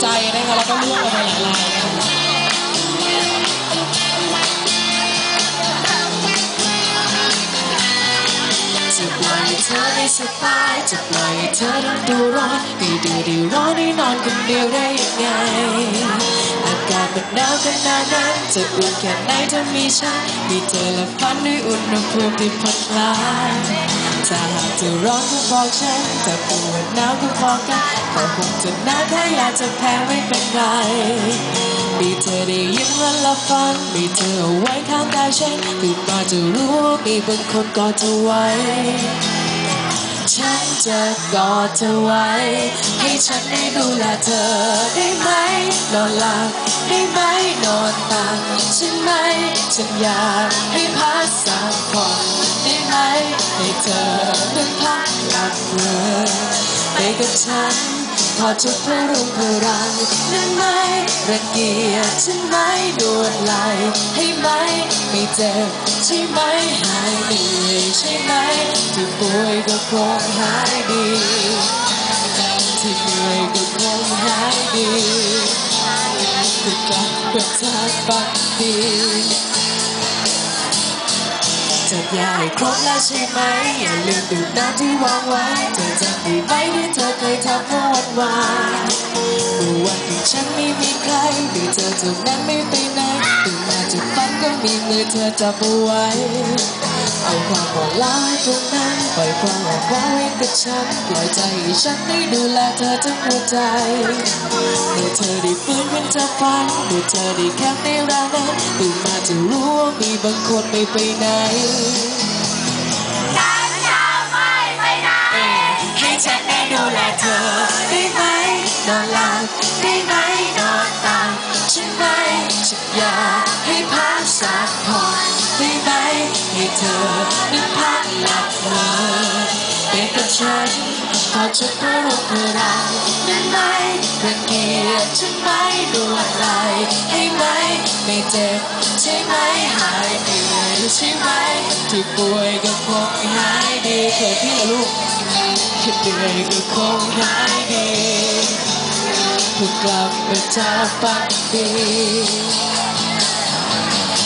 ใจนะคะแล้วก็ล่วงลงไปหลายรายจะปล่อยเธอได้สบายจะปล่อยเธอต้องดูร้อนด้ดูได้ร้อนได้นอนคนเดียวได้ยังไง อากาศมันหนาวขนาดนั้นจะอุ่นแค่ไหนถ้ามีฉันมีเธอและฝันด้วยอุณหภูมิที่พัดพลา ถ้าหากจะร้อนก็บอกฉันถ้าปวดหนาวก็บอกกันก็คงจะหนาวแค่อยากจะแพ้ไม่เป็นไรมีเธอได้ยินวันละฟังมีเธอเอาไว้ข้างกายฉันตื่นมาจะรู้ว่ามีบางคนกอดเธอไว้ ฉันจะกอดเธอไว้ ให้ฉันได้ดูแลเธอได้ไหมนอนหลับได้ไหมนอนตักใช่ไหมฉันอยากให้พักสักผ่อน เธอได้พักหลับเลยไปกับฉันถอดชุดเพื่อรุ่งเพื่อรังได้ไหมรังเกียจใช่ไหมดวดไหลให้ไหมไม่เจ็บใช่ไหมหายเหนื่อยใช่ไหมที่ป่วยก็คงหายดีที่เหนื่อยก็คงหายดีก็กลับมาจากบักดี จะยาให้ครบแล้วใช่ไหมอย่าลืมดื่มน้ำที่วางไว้เธอจำได้ไหมที่เธอเคยทำเมื่อวันวานเมื่อวันที่ฉันไม่มีใครมีเธอเท่านั้นไม่ไปไหนตื่นมาจากฝันก็มีมือเธอจับเอาไว้เอาความอ่อนล้าให้ตรงนั้นปล่อยความอ่อนว้าไว้กับฉันปล่อยใจให้ฉันได้ดูแลเธอทั้งหัวใจเมื่อเธอได้ฟื้นขึ้นจากฝันเมื่อเธอได้แคปในรานั้นตื่นมา จะรู้ว่ามีบางคนไม่ไปไหน ให้ฉันได้ดูแลเธอได้ไหมนอนหลับได้ไหมนอนตามใช่ไหมฉันอยากให้พักสักผ่อนได้ไหมให้เธอได้พักหลับเลยเป็นกับฉัน ขอชุดเพื่อรูปเพื่อเรได้ไหมรังเกียจฉันไหมดวงไหลให้ไหมไม่เจ็บใช่ไหมหายเหนื่อยใช่ไหมที่ป่วยก็คงหายดีเกิดพี่เหรอลูกคิดเหนื่อยก็คงหายดีเพิ่งกลับมาจากฝันดี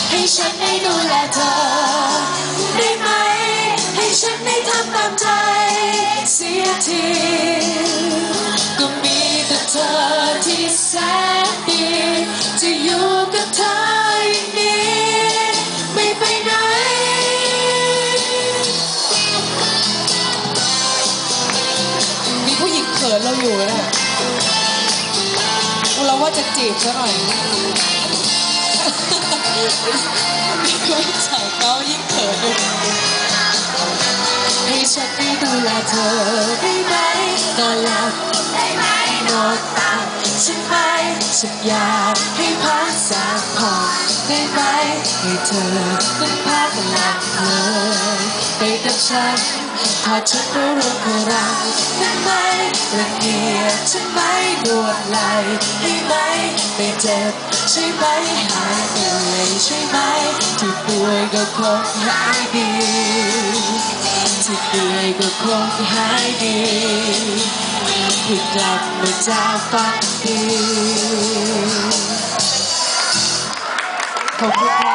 ให้ฉันได้ดูแลเธอ กับเธออย่างนี้ไม่ไปไหนมีผู้หญิงเขินเราอยู่นะเราว่าจะจีบซะหน่อยมีคนสาวเขายิ่งเขินให้ฉันได้ดูแลเธอได้ไหมนอนหลับได้ไหมนอนตาฉันไหมฉันอยากให้พัก ให้เธอได้พักหลับเลยไปกับฉันพอฉันรู้เรื่องของเราได้ไหมรังเกียจฉันไหมดวดไหลให้ไหมไม่เจ็บใช่ไหมหายเหนื่อยใช่ไหมที่ป่วยก็คงหายดีที่เหนื่อยก็คงหายดีเพิ่กลับมาจากฝันดีขอบคุณค่ะ